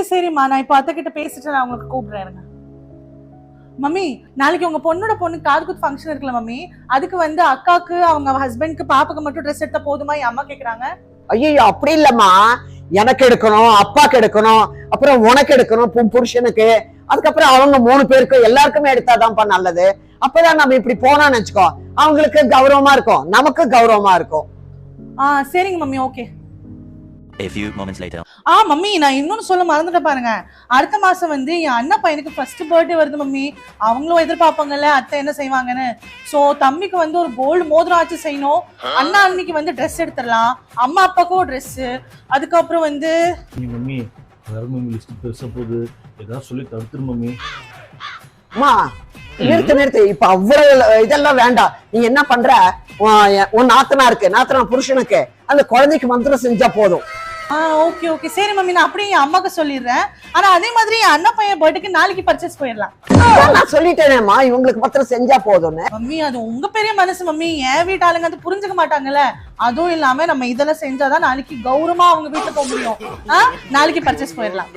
சரி சரிம்மா. நான் இப்போ அத்தை கிட்ட பேசிட்டு நான் உங்களுக்கு கூப்பிடுறேன். மம்மி நாளைக்கு உங்க பொண்ணோட பொண்ணு காது குத்து ஃபங்க்ஷன் இருக்குல்ல மம்மி அதுக்கு வந்து அக்காக்கு அவங்க ஹஸ்பண்ட்க்கு பாப்பாக்கு மட்டும் ட்ரெஸ் எடுத்தா போதுமா? என் அம்மா கேக்குறாங்க. ஐயோ அப்படி இல்லம்மா. எனக்கு எடுக்கணும் அப்பாக்கு எடுக்கணும் அப்புறம் உனக்கு எடுக்கணும் புருஷனுக்கு. அதுக்கப்புறம் அவங்க மூணு பேருக்கு எல்லாருக்குமே எடுத்தாதான்ப்பா நல்லது. அப்பதான் நம்ம இப்படி போனோம்னு வச்சுக்கோ. அவங்களுக்கு கௌரவமா இருக்கும் நமக்கு கௌரவமா இருக்கும். ஆ சரிங்க mummy okay. A few moments later. ஆ மம்மி நான் இன்னொன்னு சொல்ல மறந்துட்டேன் பாருங்க. அடுத்த மாசம் வந்து என் அண்ணன் பையனுக்கு ஃபர்ஸ்ட் பர்த்டே வருது மம்மி. அவங்களும் எதிர்பார்ப்பாங்கல்ல அத்தை என்ன செய்வாங்கன்னு. சோ தம்பிக்கு வந்து ஒரு கோல்டு மோதிரம் ஆச்சு செய்யணும். அண்ணா அன்னைக்கு வந்து ட்ரெஸ் எடுத்துடலாம். அம்மா அப்பாக்கும் ட்ரெஸ் அதுக்கப்புறம் வந்து மம்மி மம்மி லிஸ்ட் பெருசா போகுது. ஏதாவது சொல்லி தடுத்துரு மம்மி. அம்மா நிறுத்து நிறுத்து. இப்ப அவ்வளவு இதெல்லாம் வேண்டாம். நீ என்ன பண்ற? உன் நாத்தனா இருக்கு நாத்தனா புருஷனுக்கு அந்த குழந்தைக்கு மந்திரம் செஞ்சா போதும். ஆ ஓகே ஓகே. சரி மம்மி நான் அப்படியே என் அம்மாக்கு சொல்லிடுறேன். ஆனா அதே மாதிரி என் அண்ணன் பையன் பர்த்டேக்கு நாளைக்கு பர்ச்சேஸ் போயிடலாம். நான் சொல்லிட்டேனேம்மா. இவங்களுக்கு மாத்திரம் செஞ்சா போதும்னு. மம்மி அது உங்க பெரிய மனசு மம்மி. என் வீட்டு ஆளுங்க அது புரிஞ்சுக்க மாட்டாங்கல்ல. அதுவும் இல்லாம நம்ம இதெல்லாம் செஞ்சாதான் நாளைக்கு கௌரவமா அவங்க வீட்டுக்கு போக முடியும். ஆ நாளைக்கு பர்ச்சேஸ் போயிடலாம்.